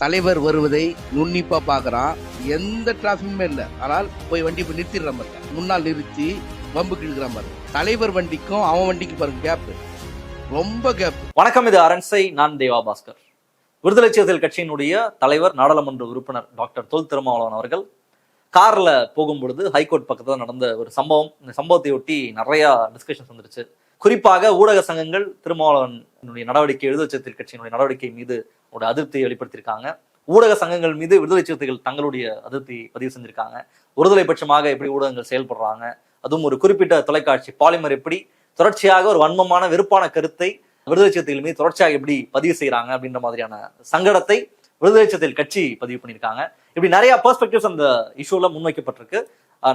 தலைவர் வருவதை நுண்ணிப்பா பாக்குறான். எந்த டிராபிக்குமே இல்லை. ஆனால் போய் வண்டி போய் நிறுத்திடுற மாதிரி முன்னால் நிறுத்தி பம்புக்கு கிழக்கிறான் மாதிரி தலைவர் வண்டிக்கும் அவன் வண்டிக்கு பாருங்க கேப் ரொம்ப கேப் வணக்கம் இது அரண்சை. நான் தேவா பாஸ்கர். விடுதலை சிறுத்தைகள் கட்சியினுடைய தலைவர் நாடாளுமன்ற உறுப்பினர் டாக்டர் தொல் திருமாவளவன் அவர்கள் கார்ல போகும்பொழுது ஹைகோர்ட் பக்கத்துல நடந்த ஒரு சம்பவம். இந்த சம்பவத்தை ஒட்டி நிறைய டிஸ்கஷன்ஸ் வந்துருச்சு. குறிப்பாக ஊடக சங்கங்கள் திருமாவளவனுடைய நடவடிக்கை விடுதலை சிறுத்தைகள் கட்சியினுடைய நடவடிக்கை மீது ஒரு அதிருப்தியை வெளிப்படுத்தியிருக்காங்க. ஊடக சங்கங்கள் மீது விடுதலை சிறுத்தைகள் தங்களுடைய அதிருப்தி பதிவு செஞ்சிருக்காங்க. ஒருதலை பட்சமாக எப்படி ஊடகங்கள் செயல்படுறாங்க? அதுவும் ஒரு குறிப்பிட்ட தொலைக்காட்சி பாலிமர் எப்படி தொடர்ச்சியாக ஒரு வன்மமான வெறுப்பான கருத்தை விடுதலை சிறுத்தைகள் மீது தொடர்ச்சியாக எப்படி பதிவு செய்யறாங்க அப்படின்ற மாதிரியான சங்கடத்தை விடுதலை சிறுத்தைகள் கட்சி பதிவு பண்ணியிருக்காங்க. இப்படி நிறைய பெர்ஸ்பெக்டிவ்ஸ் அந்த இஷ்யூல முன்வைக்கப்பட்டிருக்கு.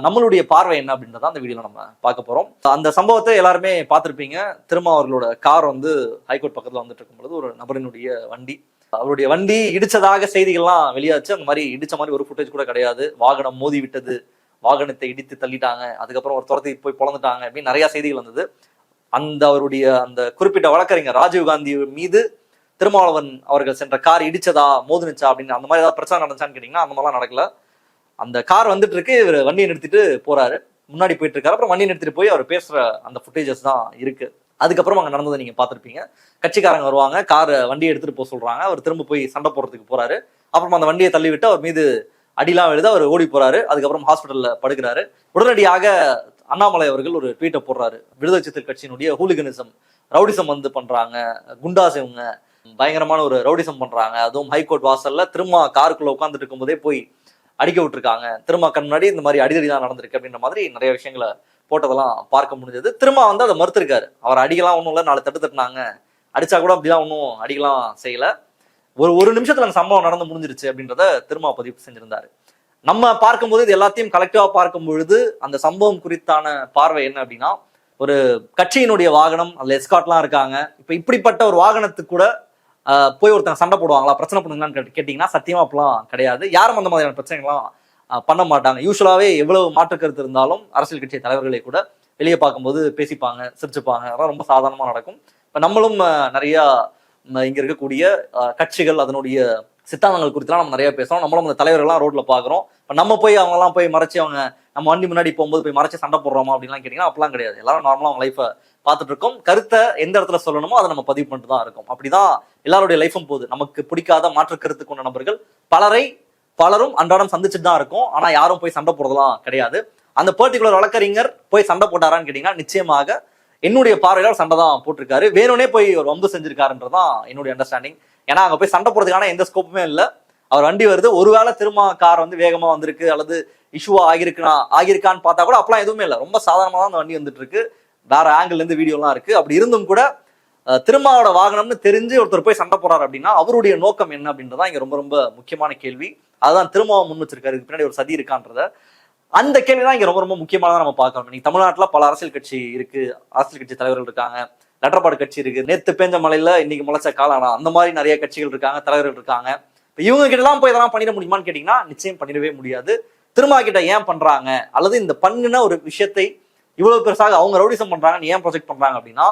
நம்மளுடைய பார்வை என்ன அப்படின்றத அந்த வீடியோல நம்ம பார்க்க போறோம். அந்த சம்பவத்தை எல்லாருமே பார்த்துருப்பீங்க. திரும்ப அவர்களோட கார் வந்து ஹைகோர்ட் பக்கத்துல வந்துட்டு இருக்கும் பொழுது ஒரு நபரினுடைய வண்டி. அவருடைய வண்டி இடிச்சதாக செய்திகள்லாம் வெளியாச்சு. அந்த மாதிரி இடிச்ச மாதிரி ஒரு ஃபுட்டேஜ் கூட கிடையாது. வாகனம் மோதி விட்டது. வாகனத்தை இடித்து தள்ளிட்டாங்க. அதுக்கப்புறம் ஒரு துரத்தி போய் பிளந்துட்டாங்க அப்படின்னு நிறைய செய்திகள் வந்தது. அந்த அவருடைய அந்த குறிப்பிட்ட வழக்கறிஞர் ராஜீவ்காந்தி மீது திருமாவளவன் அவர்கள் சென்ற கார் இடிச்சதா மோதுனுச்சா அப்படின்னு அந்த மாதிரி ஏதாவது பிரச்சனை நடந்துச்சான்னு கேட்டீங்கன்னா அந்த மாதிரிலாம் நடக்கல. அந்த கார் வந்துட்டு இருக்கு இவர் வண்டியை நிறுத்திட்டு போறாரு. முன்னாடி போயிட்டு இருக்காரு அப்புறம் வண்டியை நிறுத்திட்டு போய் அவர் பேசுற அந்த ஃபுட்டேஜஸ் தான் இருக்கு. அதுக்கப்புறம் அங்க நடந்ததை நீங்க பார்த்துருப்பீங்க. கட்சிக்காரங்க வருவாங்க காரை வண்டியை எடுத்துட்டு போக சொல்றாங்க. அவர் திரும்ப போய் சண்டை போடுறதுக்கு போறாரு. அப்புறம் அந்த வண்டியை தள்ளிவிட்டு அவர் மீது அடிலாம் எழுத அவர் ஓடி போறாரு. அதுக்கப்புறம் ஹாஸ்பிட்டல்ல படுக்கிறாரு. உடனடியாக அண்ணாமலை அவர்கள் ஒரு ட்வீட்டை போடுறாரு. விடுதலை சிறுத்தை கட்சியினுடைய ஹூலிகனிசம் ரவுடிசம் வந்து பண்றாங்க. குண்டாஸ் இவங்க பயங்கரமான ஒரு ரவுடிசம் பண்றாங்க. அதுவும் ஹைகோர்ட் வாசல்ல திரும்ப காருக்குள்ள உட்காந்துட்டு இருக்கும்போதே போய் அடிக்க விட்டுருக்காங்க. திரும்ப கண் முன்னாடி இந்த மாதிரி அடிதடி தான் நடந்திருக்கு அப்படின்ற மாதிரி நிறைய விஷயங்களை போட்டதெல்லாம் பார்க்க முடிஞ்சது. திரும்ப வந்து அதை மறுத்திருக்காரு. அவர் அடிக்கலாம் ஒன்றும் இல்லை நாலு தட்டு தட்டினாங்க. அடிச்சா கூட அப்படிலாம் ஒன்றும் அடிக்கலாம் செய்யல. ஒரு ஒரு நிமிஷத்துல அந்த சம்பவம் நடந்து முடிஞ்சிருச்சு அப்படின்றத திரும்ப பதிவு செஞ்சிருந்தாரு. நம்ம பார்க்கும்போது இது எல்லாத்தையும் கலெக்டிவா பார்க்கும் பொழுது அந்த சம்பவம் குறித்தான பார்வை என்ன அப்படின்னா ஒரு கட்சியினுடைய வாகனம் அதுல எஸ்காட்லாம் இருக்காங்க. இப்ப இப்படிப்பட்ட ஒரு வாகனத்துக்கு கூட போய் ஒருத்தங்க சண்டை போடுவாங்களா பிரச்சனை பண்ணுங்களான்னு கேட்டு- கேட்டீங்கன்னா சத்தியமா அப்படிலாம் கிடையாது. யாரும் அந்த மாதிரியான பிரச்சனைகள்லாம் பண்ண மாட்டாங்க. யூஸ்வலாவே எவ்வளவு மாற்று கருத்து இருந்தாலும் அரசியல் கட்சி தலைவர்களை கூட வெளியே பார்க்கும்போது பேசிப்பாங்க சிரிச்சுப்பாங்க. அதெல்லாம் ரொம்ப சாதாரணமா நடக்கும். இப்ப நம்மளும் நிறையா நிறைய இங்க இருக்கக்கூடிய கட்சிகள் அதனுடைய சித்தாந்தங்கள் குறித்துலாம் நம்ம நிறைய பேசுறோம். நம்மளும் அந்த தலைவர்கள்லாம் ரோட்ல பாக்குறோம் இப்ப நம்ம போய் அவங்க எல்லாம் போய் மறைச்சு அவங்க நம்ம வண்டி முன்னாடி போகும்போது போய் மறைச்சு சண்டை போடுறோமா அப்படின்லாம் கேட்டீங்கன்னா அப்பெல்லாம் கிடையாது. எல்லாரும் நார்மலாக அவங்க லைஃபை பார்த்துட்டு இருக்கோம் கருத்தை எந்த இடத்துல சொல்லணுமோ அதை நம்ம பதிவு பண்ணிட்டு தான் இருக்கோம். அப்படிதான் எல்லாருடைய லைஃபும் போகுது. நமக்கு பிடிக்காத மாற்று கருத்து கொண்ட நபர்கள் பலரை பலரும் அன்றாடம் சந்திச்சுட்டு தான் இருக்கும். ஆனா யாரும் போய் சண்டை போடுறதெல்லாம் கிடையாது. அந்த பர்டிகுலர் வழக்கறிஞர் போய் சண்டை போட்டாரான்னு கேட்டீங்கன்னா நிச்சயமாக என்னுடைய பார்வையில ஒரு சண்டை தான் போட்டிருக்காரு. வேணும்னே போய் ஒரு வம்பு செஞ்சிருக்காருன்றதான் என்னுடைய அண்டர்ஸ்டாண்டிங் ஏன்னா அங்க போய் சண்டை போடுறதுக்கான எந்த ஸ்கோப்புமே இல்லை. அவர் வண்டி வருது. ஒருவேளை திரும்ப கார் வந்து வேகமா வந்திருக்கு அல்லது இஷ்யூவா ஆகிருக்குனா ஆகிருக்கான்னு பார்த்தா கூட அப்பெல்லாம் எதுவுமே இல்லை. ரொம்ப சாதாரணமாக தான் அந்த வண்டி வந்துட்டு இருக்கு வேற ஆங்கிள் இருந்து வீடியோலாம் இருக்கு. அப்படி இருந்தும் கூட திருமாவோட வாகனம்னு தெரிஞ்சு ஒருத்தர் போய் சண்டை போறாரு அப்படின்னா அவருடைய நோக்கம் என்ன அப்படின்றதான் இங்க ரொம்ப ரொம்ப முக்கியமான கேள்வி. அதுதான் திருமாவை முன் வச்சிருக்காரு. இதுக்கு பின்னாடி ஒரு சதி இருக்கான்றத. அந்த கேள்வி தான் இங்க ரொம்ப ரொம்ப முக்கியமானதான் நம்ம பார்க்கணும். இன்னைக்கு தமிழ்நாட்டில் பல அரசியல் கட்சி இருக்கு. அரசியல் கட்சி தலைவர்கள் இருக்காங்க. லெட்டர்பாடு கட்சி இருக்கு. நேத்து பேஞ்ச மலையில இன்னைக்கு முளைச்ச காலானா அந்த மாதிரி நிறைய கட்சிகள் இருக்காங்க தலைவர்கள் இருக்காங்க. இப்போ இவங்க கிட்ட போய் இதெல்லாம் பண்ணிட முடியுமான்னு கேட்டிங்கன்னா நிச்சயம் பண்ணிடவே முடியாது. திருமா கிட்ட ஏன் பண்றாங்க? அல்லது இந்த பண்ணின ஒரு விஷயத்தை இவ்வளோ பெருசாக அவங்க ரவுடிசம் பண்ணுறாங்கன்னு ஏன் ப்ரொஜெக்ட் பண்ணுறாங்க அப்படின்னா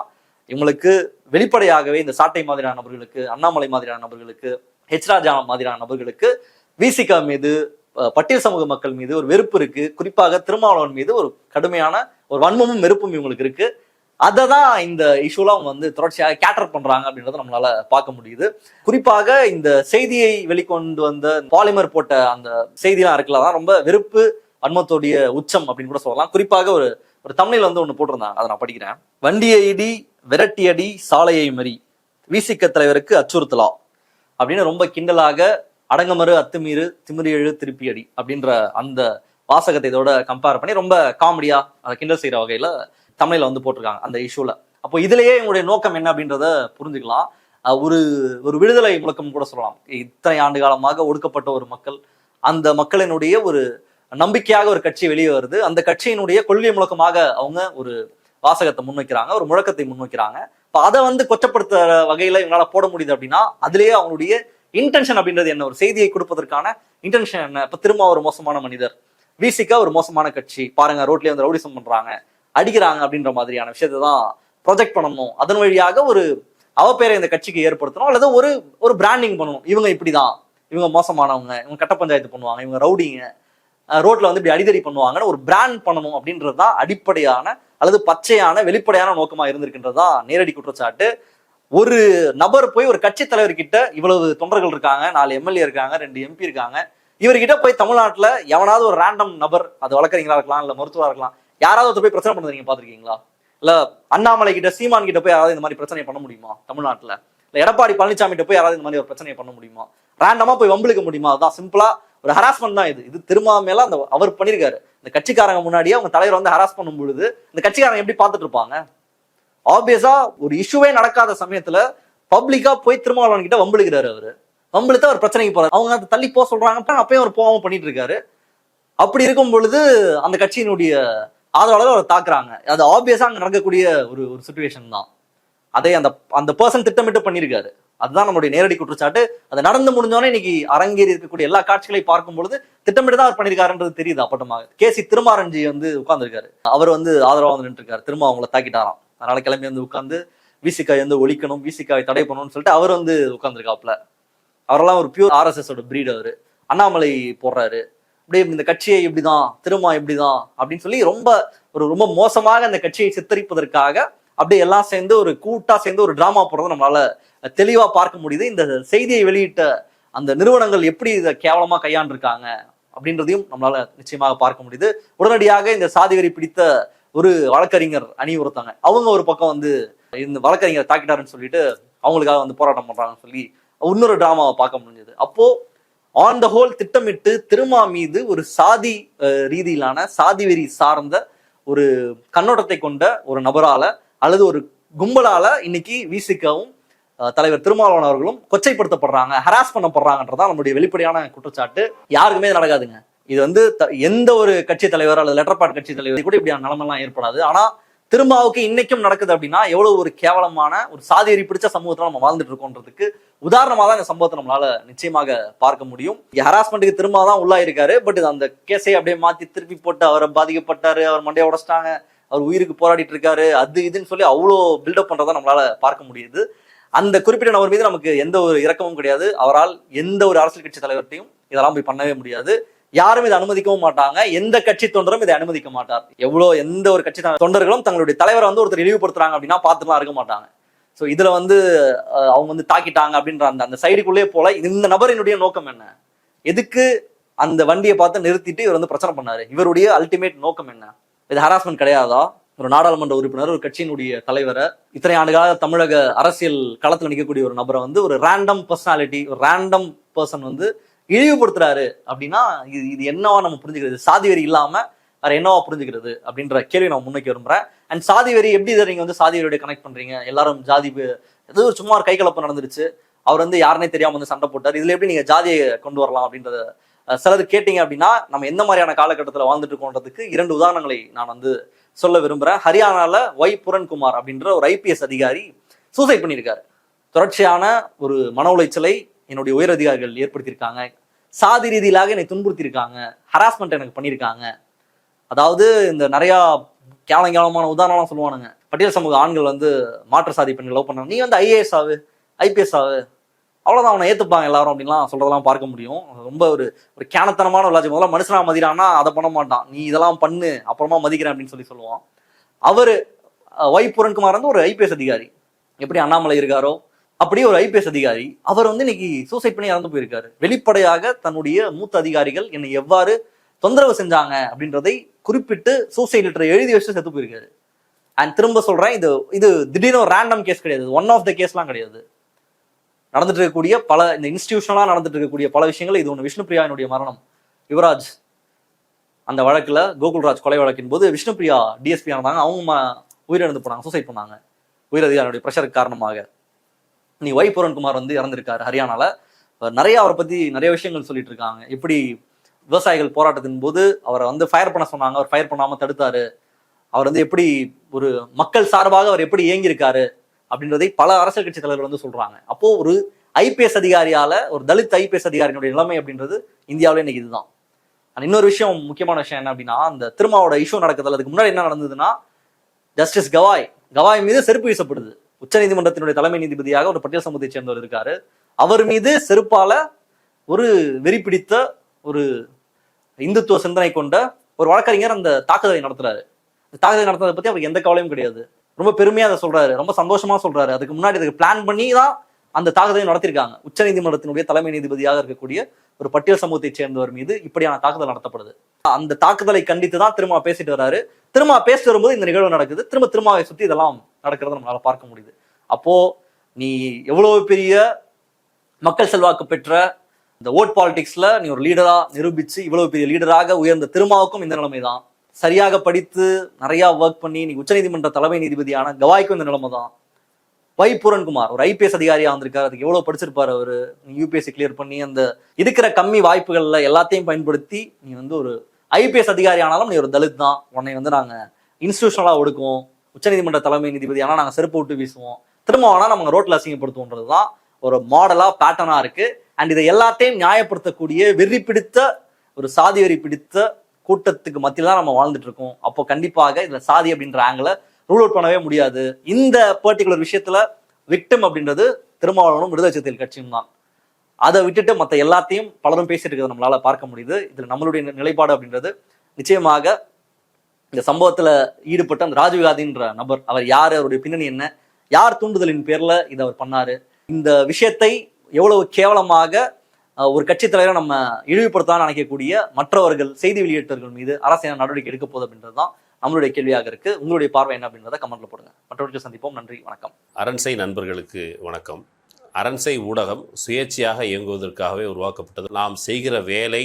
இவங்களுக்கு வெளிப்படையாகவே இந்த சாட்டை மாதிரியான நபர்களுக்கு அண்ணாமலை மாதிரியான நபர்களுக்கு ஹெச் ராஜா மாதிரியான நபர்களுக்கு விசிகா மீது பட்டியல் சமூக மக்கள் மீது ஒரு வெறுப்பு இருக்கு. குறிப்பாக திருமாவளவன் மீது ஒரு கடுமையான ஒரு வன்மமும் வெறுப்பும் இவங்களுக்கு இருக்கு. அதை தான் இந்த இஷ்யூலாம் அவங்க வந்து தொடர்ச்சியாக கேட்டர் பண்றாங்க அப்படின்றத நம்மளால பார்க்க முடியுது. குறிப்பாக இந்த செய்தியை வெளிக்கொண்டு வந்த பாலிமர் போட்ட அந்த செய்திலாம் இருக்குல்ல தான் ரொம்ப வெறுப்பு வன்மத்தோடைய உச்சம் அப்படின்னு கூட சொல்லலாம். குறிப்பாக ஒரு ஒரு தமிழில் வந்து ஒன்று போட்டிருந்தாங்க அதை நான் படிக்கிறேன். வண்டியை இடி விரட்டியடி சாலையை மறி விசிக்க தலைவருக்கு அச்சுறுத்தலா? அப்படின்னு ரொம்ப கிண்டலாக அடங்கமறு அத்துமீறு திமிரி எழு திருப்பி அடி அப்படின்ற அந்த வாசகத்தை இதோட கம்பேர் பண்ணி ரொம்ப காமெடியா அதை கிண்டல் செய்யற வகையில தமிழில் வந்து போட்டிருக்காங்க அந்த இஷ்யூவில் அப்போ இதுலயே இவங்களுடைய நோக்கம் என்ன அப்படின்றத புரிஞ்சுக்கலாம். ஒரு ஒரு விடுதலை முழக்கம் கூட சொல்லலாம். இத்தனை ஆண்டு காலமாக ஒடுக்கப்பட்ட ஒரு மக்கள் அந்த மக்களினுடைய ஒரு நம்பிக்கையாக ஒரு கட்சி வெளியே வருது. அந்த கட்சியினுடைய கொள்கை முழக்கமாக அவங்க ஒரு வாசகத்தை முன்வைக்கிறாங்க ஒரு முழக்கத்தை முன்வைக்கிறாங்க. இப்போ அதை வந்து கொச்சப்படுத்துற வகையில் இவங்களால போட முடியுது அப்படின்னா அதுலேயே அவங்களுடைய இன்டென்ஷன் அப்படின்றது என்ன? ஒரு செய்தியை கொடுப்பதற்கான இன்டென்ஷன் என்ன? இப்போ திரும்ப ஒரு மோசமான மனிதர் விசிக்க ஒரு மோசமான கட்சி. பாருங்க ரோட்லயே வந்து ரவுடிசம் பண்றாங்க. அடிக்கிறாங்க அப்படின்ற மாதிரியான விஷயத்தை தான் ப்ரொஜெக்ட் பண்ணணும். அதன் வழியாக ஒரு அவப்பேரை இந்த கட்சிக்கு ஏற்படுத்தணும். அல்லது ஒரு ஒரு பிராண்டிங் பண்ணணும். இவங்க இப்படிதான். இவங்க மோசமானவங்க. இவங்க கட்ட பஞ்சாயத்து பண்ணுவாங்க. இவங்க ரவுடிங்க. ரோட்ல வந்து இப்படி அடிதடி பண்ணுவாங்கன்னு ஒரு பிராண்ட் பண்ணணும் அப்படின்றது தான் அடிப்படையான அல்லது பச்சையான வெளிப்படையான நோக்கமா இருந்திருக்கின்றது தான் நேரடி குற்றச்சாட்டு. ஒரு நபர் போய் ஒரு கட்சி தலைவர்கிட்ட இவ்வளவு தொண்டர்கள் இருக்காங்க. நாலு எம்எல்ஏ இருக்காங்க. ரெண்டு எம்பி இருக்காங்க. இவர்கிட்ட போய் தமிழ்நாட்டுல எவனாவது ஒரு ரேண்டம் நபர் அது வழக்கறிஞரா இருக்கலாம் இல்ல மருத்துவராக இருக்கலாம் யாராவது ஒருத்தர் போய் பிரச்சனை பண்ணது நீங்க பாத்திருக்கீங்களா இல்ல அண்ணாமலை கிட்ட சீமான் கிட்ட போய் யாராவது இந்த மாதிரி பிரச்சனை பண்ண முடியுமா? தமிழ்நாட்டுல. இல்ல எடப்பாடி பழனிசாமி கிட்ட போய் யாராவது இந்த மாதிரி ஒரு பிரச்சனையை பண்ண முடியுமா? ரேண்டமா போய் வம்பிழுக்க முடியுமா? அதான் சிம்பிளா ஒரு ஹராஸ்மெண்ட் தான் இது. இது திருமா அந்த அவர் பண்ணிருக்காரு. இந்த கட்சிக்காரங்க முன்னாடியே அவங்க தலைவர் வந்து ஹராஸ் பண்ணும் பொழுது இந்த கட்சிக்காரங்க எப்படி பார்த்துட்டு இருப்பாங்க? ஆப்வியஸா ஒரு இஷ்யூவே நடக்காத சமயத்துல பப்ளிக்கா போய் திருமாவளவன் கிட்ட வம்பிழுக்கிறாரு அவரு. வம்பிழுத்து அவர் பிரச்சனைக்கு போறாரு. அவங்க அதை தள்ளி போக சொல்றாங்க. அப்பயும் அவர் போகாம பண்ணிட்டு இருக்காரு. அப்படி இருக்கும் பொழுது அந்த கட்சியினுடைய ஆதரவாளர்கள் அவர் தாக்குறாங்க. அது ஆப்வியஸா அங்க நடக்கக்கூடிய ஒரு ஒரு சுச்சுவேஷன் தான். அதை அந்த அந்த பர்சன் திட்டமிட்டு பண்ணியிருக்காரு. அதுதான் நம்மளுடைய நேரடி குற்றச்சாட்டு. அது நடந்து முடிஞ்சோடனே இன்னைக்கு அரங்கேறி இருக்கக்கூடிய எல்லா காட்சிகளையும் பார்க்கும் பொழுது திட்டமிட்டு தான் அவர் பண்ணியிருக்காருன்றது தெரியுது அப்பட்டமாக. கேசி திருமாரஞ்சி வந்து உட்கார்ந்துருக்காரு. அவர் வந்து ஆதரவாக வந்து நின்றுருக்காரு. திரும்ப அவங்கள தாக்கிட்டாராம். அதனால கிளம்பி வந்து உட்கார்ந்து விசிகாய் வந்து ஒழிக்கணும் விசிகாய் தடை பண்ணணும்னு சொல்லிட்டு அவர் வந்து உட்கார்ந்துருக்காப்ல அவரெல்லாம் ஒரு பியூர் ஆர்எஸ்எஸ் ஓட பிரீட் அவரு. அண்ணாமலை போடுறாரு. அப்படியே இந்த கட்சியை இப்படிதான் திருமா இப்படிதான் அப்படின்னு சொல்லி ரொம்ப ஒரு ரொம்ப மோசமாக அந்த கட்சியை சித்தரிப்பதற்காக அப்படியே எல்லாம் சேர்ந்து ஒரு கூட்டா சேர்ந்து ஒரு டிராமா போடுறத நம்மளால தெளிவா பார்க்க முடியுது. இந்த செய்தியை வெளியிட்ட அந்த நிறுவனங்கள் எப்படி இதை கேவலமா கையாண்டிருக்காங்க அப்படின்றதையும் நம்மளால நிச்சயமாக பார்க்க முடியுது. உடனடியாக இந்த சாதிவெறி பிடித்த ஒரு வழக்கறிஞர் அணி ஒருத்தாங்க அவங்க ஒரு பக்கம் வந்து இந்த வழக்கறிஞர் தாக்கிட்டாருன்னு சொல்லிட்டு அவங்களுக்காக வந்து போராட்டம் பண்றாங்கன்னு சொல்லி இன்னொரு டிராமாவை பார்க்க முடிஞ்சது. அப்போ ஆன் த ஹோல் திட்டமிட்டு திருமா மீது ஒரு சாதி ரீதியிலான சாதி வெறி சார்ந்த ஒரு கண்ணோட்டத்தை கொண்ட ஒரு நபரால அல்லது ஒரு கும்பலால இன்னைக்கு விசிகாவும் தலைவர் திருமாவளவன் அவர்களும் கொச்சைப்படுத்தப்படுறாங்க ஹராஸ் பண்ணப்படுறாங்கன்றதான் நம்முடைய வெளிப்படையான குற்றச்சாட்டு. யாருக்குமே நடக்காதுங்க. இது வந்து த- எந்த ஒரு கட்சி தலைவர் அல்லது லெட்டர்பாட் கட்சி தலைவர் கூட இப்படியான நிலைமெல்லாம் ஏற்படாது. ஆனா திருமாவுக்கு இன்னைக்கும் நடக்குது அப்படின்னா எவ்வளவு ஒரு கேவலமான ஒரு சாதி பிடிச்ச சமூகத்துல நம்ம வாழ்ந்துட்டு இருக்கோன்றதுக்கு உதாரணமா தான் இந்த சம்பவத்தை நம்மளால நிச்சயமாக பார்க்க முடியும். ஹராஸ்மெண்ட்டுக்கு திரும்ப தான் உள்ளாயிருக்காரு. பட் அந்த கேஸை அப்படியே மாத்தி திருப்பி போட்டு அவரை பாதிக்கப்பட்டாரு அவர் மண்டையை உடைச்சிட்டாங்க அவர் உயிருக்கு போராடிட்டு இருக்காரு அது இதுன்னு சொல்லி அவ்வளோ பில்டப் பண்றதை நம்மளால பார்க்க முடியுது. அந்த குறிப்பிட்ட நபர் மீது நமக்கு எந்த ஒரு இரக்கமும் கிடையாது. அவரால் எந்த ஒரு அரசியல் கட்சி தலைவர்கிட்டையும் இதெல்லாம் போய் பண்ணவே முடியாது. யாரும் இதை அனுமதிக்கவும் மாட்டாங்க. எந்த கட்சி தொண்டரும் இதை அனுமதிக்க மாட்டார். எவ்வளோ எந்த ஒரு கட்சி தொண்டர்களும் தங்களுடைய தலைவரை வந்து ஒருத்தர் இழிவுபடுத்துறாங்க அப்படின்னா பார்த்துலாம் இருக்க மாட்டாங்க. ஸோ இதுல வந்து அவங்க வந்து தாக்கிட்டாங்க அப்படின்ற அந்த அந்த சைடுக்குள்ளே போல இந்த நபரினுடைய நோக்கம் என்ன? எதுக்கு அந்த வண்டியை பார்த்து நிறுத்திட்டு இவர் வந்து பிரச்சனை பண்ணாரு? இவருடைய அல்டிமேட் நோக்கம் என்ன? இது ஹராஸ்மெண்ட் கிடையாதா? ஒரு நாடாளுமன்ற உறுப்பினர் ஒரு கட்சியினுடைய தலைவரை இத்தனை ஆண்டுகளாக தமிழக அரசியல் களத்தில் நிற்கக்கூடிய ஒரு நபரை வந்து ஒரு ரேண்டம் பர்சனாலிட்டி ஒரு ரேண்டம் பர்சன் வந்து இழிவுபடுத்துறாரு அப்படின்னா இது இது என்னவா நம்ம புரிஞ்சுக்கிறது? சாதி வெறி இல்லாம வேற என்னவா புரிஞ்சுக்கிறது? அப்படின்ற கேள்வி நான் முன்னுக்கு விரும்புறேன். அண்ட் சாதி வெறி எப்படி இதை நீங்க வந்து சாதி வெறியோட கனெக்ட் பண்றீங்க? எல்லாரும் ஜாதி ஏதோ ஒரு சும்மா ஒரு கைகலப்பு நடந்துருச்சு. அவர் வந்து யாருனே தெரியாம வந்து சண்டை போட்டார். இதுல எப்படி நீங்க ஜாதியை கொண்டு வரலாம் அப்படின்றத சிலது சிலர் கேட்டீங்க அப்படின்னா நம்ம எந்த மாதிரியான காலகட்டத்தில் வாழ்ந்துட்டு இருக்கோன்றதுக்கு இரண்டு உதாரணங்களை நான் வந்து சொல்ல விரும்புறேன். ஹரியானால ஒய் புரண்குமார் அப்படின்ற ஒரு ஐபிஎஸ் அதிகாரி சூசைட் பண்ணியிருக்காரு. தொடர்ச்சியான ஒரு மன உளைச்சலை என்னுடைய உயர் அதிகாரிகள் ஏற்படுத்தியிருக்காங்க. சாதி ரீதியிலாக என்னை துன்புறுத்தியிருக்காங்க. ஹராஸ்மெண்ட் எனக்கு பண்ணியிருக்காங்க. அதாவது இந்த நிறையா கேவலம் கேவலமான உதாரணம்லாம் சொல்லுவானுங்க. பட்டியல் சமூக ஆண்கள் வந்து மாற்று சாதி பெண்கள் லவ் பண்ணாங்க நீ வந்து ஐஏஎஸ் ஆகு ஐபிஎஸ் ஆகு அவ்வளோதான் அவனை ஏற்றுப்பாங்க எல்லாரும் அப்படின்லாம் சொல்கிறதெல்லாம் பார்க்க முடியும். ரொம்ப ஒரு ஒரு கேனத்தனமான ஒரு முதல்ல மனுஷனாக மதிக்கிறான்னா அதை பண்ண மாட்டான். நீ இதெல்லாம் பண்ணு அப்புறமா மதிக்கிறேன் அப்படின்னு சொல்லி சொல்லுவான். அவர் ஒய் புரன்குமார் வந்து ஒரு ஐபிஎஸ் அதிகாரி. எப்படி அண்ணாமலை இருக்காரோ அப்படியே ஒரு ஐபிஎஸ் அதிகாரி அவர் வந்து இன்னைக்கு சூசைட் பண்ணி இறந்து போயிருக்காரு. வெளிப்படையாக தன்னுடைய மூத்த அதிகாரிகள் என்னை எவ்வாறு தொந்தரவு செஞ்சாங்க அப்படின்றதை குறிப்பிட்டு சூசைட் லெட்டர் எழுதி வச்சு செத்து போயிருக்காரு. அண்ட் திரும்ப சொல்றேன் இது இது திடீர்னு ஒரு ரேண்டம் கேஸ் கிடையாது. ஒன் ஆஃப் த கேஸ்லாம் கிடையாது. நடந்துட்டு இருக்கக்கூடிய பல இந்த இன்ஸ்டிடியூஷனலா நடந்துட்டு இருக்கக்கூடிய பல விஷயங்கள் இது ஒன்று விஷ்ணுபிரியாவினுடைய மரணம். யுவராஜ் அந்த வழக்கில் கோகுல்ராஜ் கொலை வழக்கின் போது விஷ்ணுபிரியா டிஎஸ்பி இருந்தாங்க அவங்க உயிரிழந்து போனாங்க சூசைட் பண்ணாங்க. உயிரதிகாரியுடைய ப்ரெஷருக்கு காரணமாக. நீ ஒய் பூரன்குமார் வந்து இறந்திருக்காரு ஹரியானால. நிறைய அவரை பத்தி நிறைய விஷயங்கள் சொல்லிட்டு இருக்காங்க. எப்படி விவசாயிகள் போராட்டத்தின் போது அவரை வந்து ஃபயர் பண்ண சொன்னாங்க அவர் ஃபயர் பண்ணாம தடுத்தாரு. அவர் வந்து எப்படி ஒரு மக்கள் சார்பாக அவர் எப்படி இயங்கியிருக்காரு அப்படின்றதை பல அரசியல் கட்சி தலைவர்கள் வந்து சொல்றாங்க. அப்போ ஒரு ஐபிஎஸ் அதிகாரியால ஒரு தலித் ஐபிஎஸ் அதிகாரியினுடைய நிலைமை அப்படின்றது இந்தியாவிலே இன்னைக்கு இதுதான். And இன்னொரு விஷயம் முக்கியமான விஷயம் என்ன அப்படின்னா அந்த திருமாவோட இஷ்யூ நடக்குதுல அதுக்கு முன்னாடி என்ன நடந்ததுன்னா ஜஸ்டிஸ் கவாய் கவாய் மீது செருப்பு வீசப்படுது. உச்சநீதிமன்றத்தினுடைய தலைமை நீதிபதியாக ஒரு பட்டியல் சமூகத்தை சேர்ந்தவர் இருக்காரு. அவர் மீது செருப்பால ஒரு வெறி பிடித்த ஒரு இந்துத்துவ சிந்தனை கொண்ட ஒரு வழக்கறிஞர் அந்த தாக்குதலை நடத்துறாரு. இந்த தாக்குதலை நடத்துறதை பத்தி அவருக்கு எந்த கவலையும் கிடையாது. ரொம்ப பெருமையா அதை சொல்றாரு. ரொம்ப சந்தோஷமா சொல்றாரு. அதுக்கு முன்னாடி அதுக்கு பிளான் பண்ணி தான் அந்த தாக்குதலை நடத்திருக்காங்க. உச்சநீதிமன்றத்தினுடைய தலைமை நீதிபதியாக இருக்கக்கூடிய ஒரு பட்டியல் சமூகத்தைச் சேர்ந்தவர் மீது இப்படியான தாக்குதல் நடத்தப்படுது. அந்த தாக்குதலை கண்டித்து தான் திரும்ப பேசிட்டு வராரு. திரும்ப பேசிட்டு வரும்போது இந்த நிகழ்வு நடக்குது. திரும்ப திருமாவை சுத்தி இதெல்லாம் நடக்கிறத நம்மளால பார்க்க முடியுது. அப்போ நீ எவ்வளவு பெரிய மக்கள் செல்வாக்கு பெற்ற இந்த ஓட் பாலிடிக்ஸ்ல நீ ஒரு லீடரா நிரூபிச்சு இவ்வளவு பெரிய லீடராக உயர்ந்த திருமாவுக்கும் இந்த நிலைமை தான் சரியாக படித்து நிறைய ஒர்க் பண்ணி நீ உச்சநீதிமன்ற தலைமை நீதிபதியான கவாய்க்கும் இந்த நிலைமை தான் வை பூரன்குமார் ஒரு ஐபிஎஸ் அதிகாரியா வந்திருக்காரு. அதுக்கு எவ்வளவு படிச்சிருப்பாரு அவரு? யூபிஎஸ்சி கிளியர் பண்ணி அந்த இருக்கிற கம்மி வாய்ப்புகள்ல எல்லாத்தையும் பயன்படுத்தி நீ வந்து ஒரு ஐபிஎஸ் அதிகாரி ஆனாலும் நீ ஒரு தலித் தான். உன்னை வந்து நாங்க இன்ஸ்டியூஷனலா ஒடுக்குவோம். உச்சநீதிமன்ற தலைமை நீதிபதி ஆனால் நாங்கள் செருப்பு விட்டு வீசுவோம். திரும்ப வேணா நம்ம ரோட்டில் அசிங்கப்படுத்துவோன்றது தான் ஒரு மாடலா பேட்டர்னா இருக்கு. அண்ட் இதை எல்லாத்தையும் நியாயப்படுத்தக்கூடிய வெறி பிடித்த ஒரு சாதி வெறி பிடித்த கூட்டத்துக்கு மத்தியில் தான் நம்ம வாழ்ந்துட்டு இருக்கோம் அப்போ கண்டிப்பாக இதுல சாதி அப்படின்ற ஆங்கில ரூல் அவுட் பண்ணவே முடியாது. இந்த பர்டிகுலர் விஷயத்துல விக்டம் அப்படின்றது திருமாவளவனும் விடுதலை சிறுத்தைகள் கட்சியும் தான். அதை விட்டுட்டு மற்ற எல்லாத்தையும் பலரும் பேசிட்டு இருக்கிறத நம்மளால பார்க்க முடியுது. இதுல நம்மளுடைய நிலைப்பாடு அப்படின்றது நிச்சயமாக இந்த சம்பவத்துல ஈடுபட்ட அந்த ராஜீவ்காந்தின்ற நபர் அவர் யார் அவருடைய பின்னணி என்ன யார் தூண்டுதலின் பேர்ல இதை அவர் பண்ணாரு? இந்த விஷயத்தை எவ்வளவு கேவலமாக ஒரு கட்சி தலைவரை நம்ம இழிவுபடுத்தலாம் நினைக்கக்கூடிய மற்றவர்கள் செய்தி வெளியிட்டவர்கள் மீது அரசு என்ன நடவடிக்கை எடுக்க போகுது அப்படின்றது தான் நம்மளுடைய கேள்வியாக இருக்கு. உங்களுடைய பார்வை என்ன அப்படின்றத கமெண்ட்ல போடுங்க. மற்றவர்களுக்கு சந்திப்போம். நன்றி. வணக்கம். அரண்சை நண்பர்களுக்கு வணக்கம். அரண்சை ஊடகம் சுயேட்சையாக இயங்குவதற்காகவே உருவாக்கப்பட்டது. நாம் செய்கிற வேலை